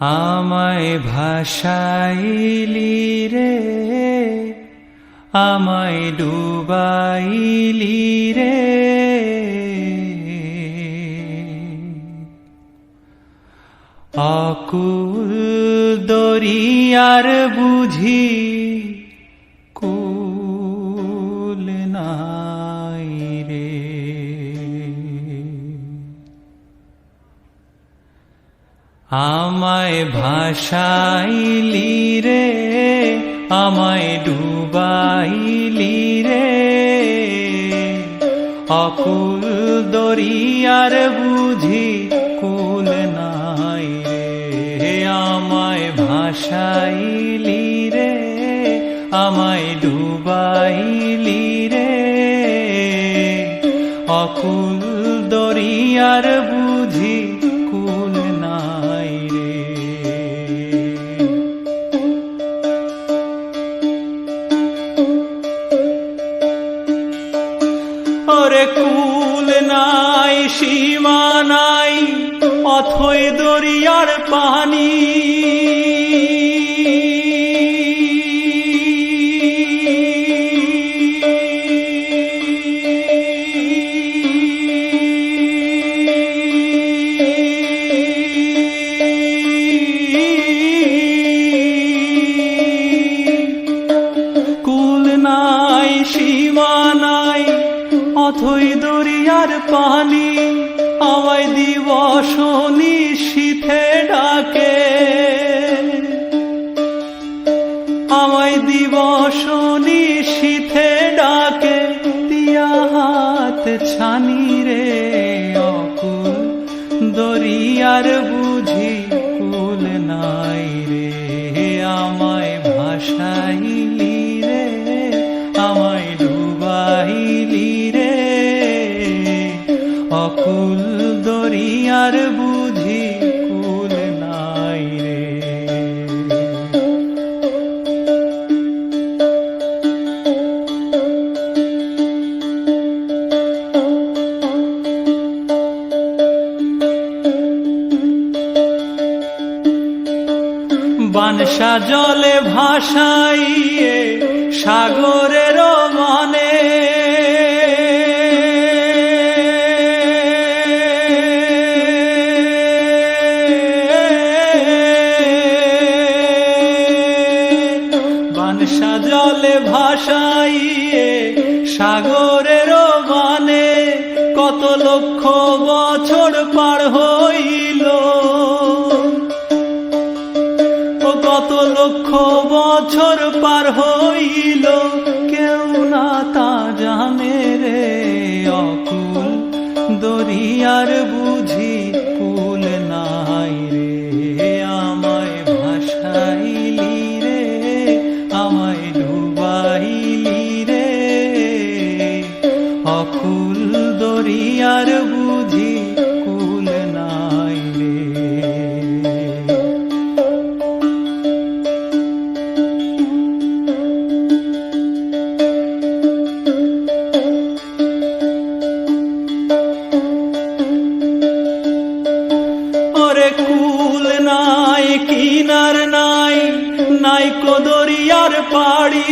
আমায় ভাসাইলি রে আমায় ডুবাইলি রে। অকুল দরিয়ার বুঝি আমায় ভাসাইলি রে, আমায় ডুবাইলি রে। অকুল দরিয়ার বুঝি কুল নাই রে। আমায় ভাসাইলি রে, আমায় ডুবাইলি রে। অকুল দরিয়ার বুঝি সীমা নাই অথই দরিয়ার পানি। আমায় শীতে ডাকে। আমায় দিবস শীতে ডাকে। দিয়া হাত ছানি রে অকুল দরিয়ার বুঝি বানসা জলে ভাসাইয়ে সাগরের মানে। বানসা জলে ভাসাইয়ে সাগরের মানে। কত লক্ষ বছর পার হইল বছর পার হইল নাই কদরিয়ার পাড়ি।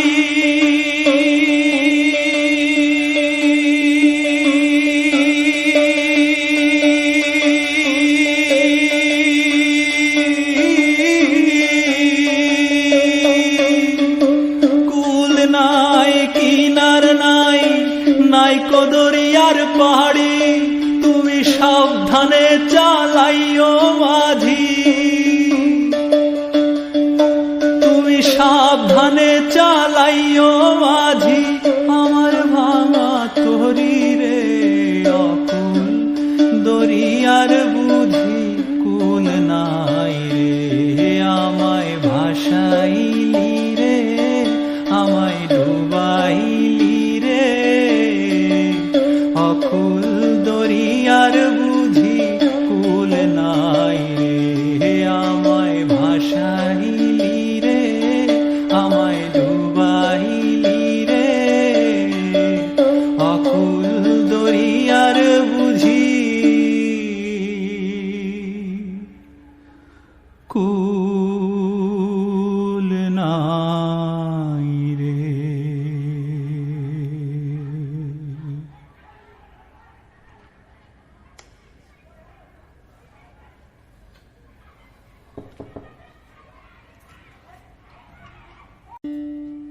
কুল নাই কিনার নাই কদরিয়ার পাহাড়ি তুমি সাবধানে চালাইও মাঝি। সাবধানে চালাইও মাঝি। কুল নাই রে